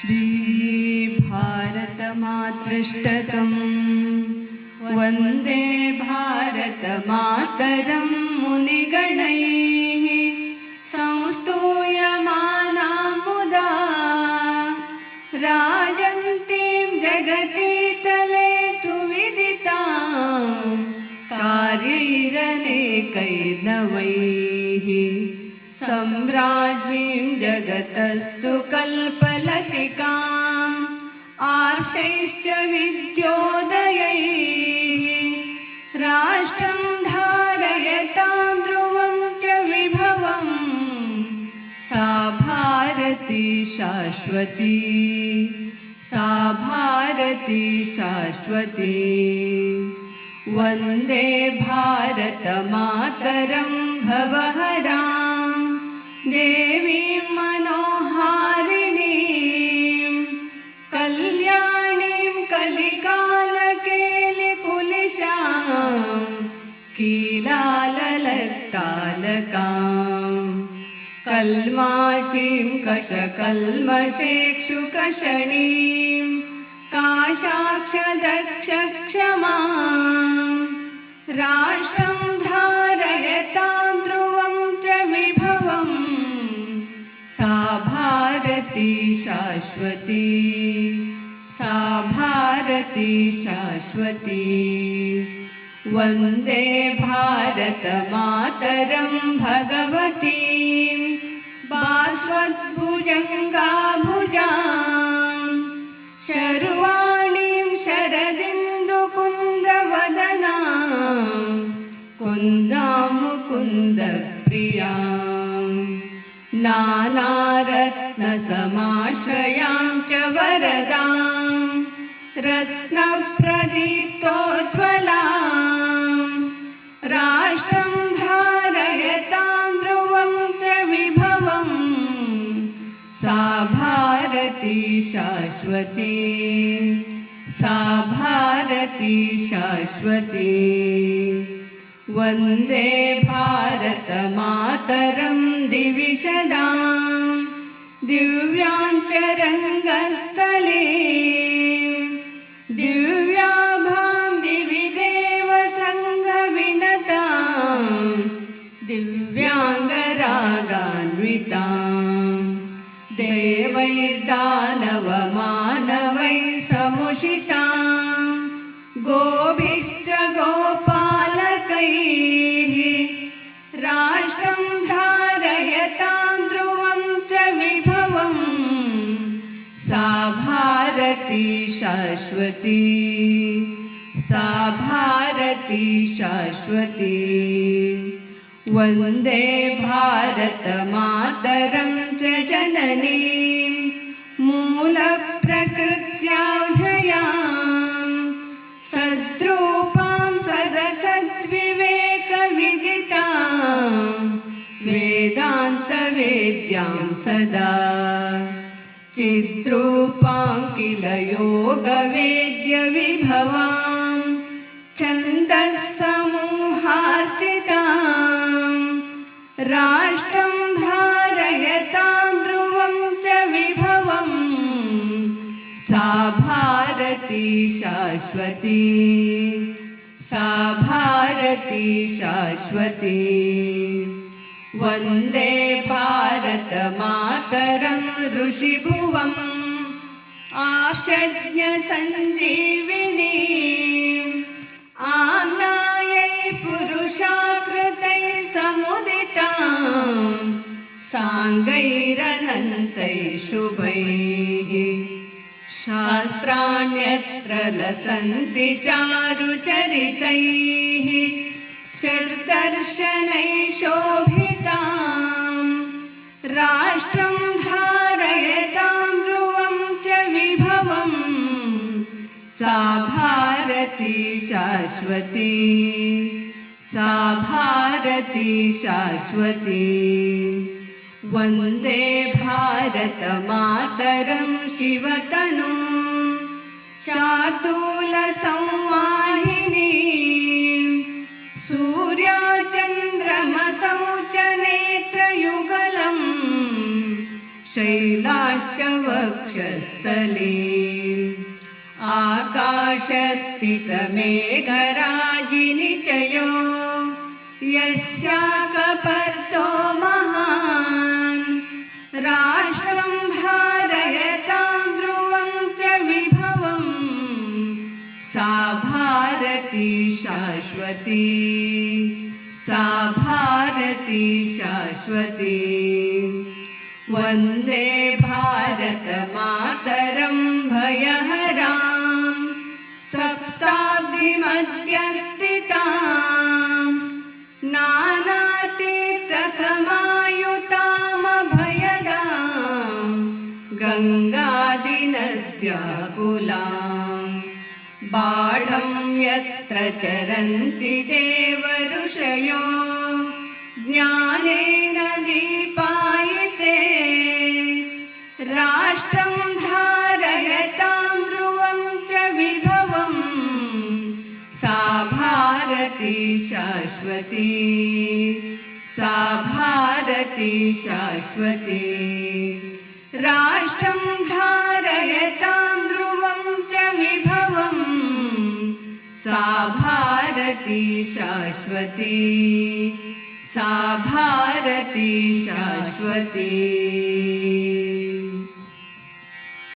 श्रीभारतमातृष्टकम् वन्दे भारतमातरं मुनिगणैः संस्तूयमाना मुदा राजन्तीं जगति तले सुविदितां कार्यैरनेकैर्नवैः सम्राज्ञीं जगतस्तु कल्पलतिकाम् आर्षैश्च विद्योदयैः राष्ट्रं धारयतां ध्रुवं च विभवम् सा भारती शाश्वती। सा भारती शाश्वती। वंदे भारतमातरं भवहरां देवीं मनोहारिणीं कल्याणीं कलिकालकेलिकुलिशां कीलाललत्तालकाम् कल्माशीं कषकल्मषेक्षुकषणीं काशाक्षदक्षक्षमां। राष्ट्रं भारती शाश्वती सा भारती शाश्वती। वंदे भारतमातरं भगवतीं। बास्वद्भुजङ्गाभुजां शर्वाणीं शरदिन्दुकुन्दवदनां कुन्दां मुकुन्दप्रियाँ नानारत्नसमाश्रयां च वरदां। रत्नप्रदीप्तोज्ज्वलां। राष्ट्रं धारयतां ध्रुवं च विभवम् सा भारती शाश्वती। सा भारती शाश्वती। वन्दे भारतमातरं दिविशदां दिव्याञ्चरङ्गस्थले दिव्याभां दिविदेवसङ्गविनतां दिव्याङ्गरागान्वितां। देवैर्दानवमानवैः समुषितां। गोभिश्च गोपालकैः शाश्वती सा भारती शाश्वती। वंदे भारतमातरं च जननीं मूलप्रकृत्याभयां सद्रूपां सदसद्विवेकविदितां वेदान्तवेद्यां सदा। चिद्रूपां किल योगवेद्यविभवां छन्दः समूहार्चितां राष्ट्रं धारयतां ध्रुवं च विभवम् सा भारती शाश्वती। सा भारती शाश्वती वन्दे भारतमातरं ऋषिभुवम् आशज्ञसञ्जीविनीम् आम्नायै पुरुषाकृतैः समुदिताम् साङ्गैरनन्तैः शुभैः शास्त्राण्यत्र लसन्ति चारुचरितैः षड्दर्शनैः शोभिताम् राष्ट्रं ध्रुवं च विभवम् सा भारती शाश्वती। सा वंदे भारतमातरं शिवतनुं। शार्दूलसंवाहिनीं सूर्याचन्द्रमसौ च नेत्रयुगलम् शैलाश्च वक्षस्थले। आकाशस्थितमेघराजिनिचयो, यस्याकपर्तो महान्। राष्ट्रं भारयतां ध्रुवं च विभवम्, सा भारती शाश्वती। भारती शाश्वती। वंदे भारतमातरं भयहरां सप्ताब्दिमध्यस्थिताम्। नानातीर्थसमायुतामभयदाम्। गङ्गादिनद्याकुलाम्। बाढं यत्र चरन्ति देवऋषयो। ज्ञानेन दीपायिते। राष्ट्रं धारयतां ध्रुवं च विभवम् सा भारती शाश्वती। सा भारती शाश्वती। राष्ट्रं धारयतां ध्रुवं च विभवम् सा भारती शाश्वती। सा भारती शाश्वती।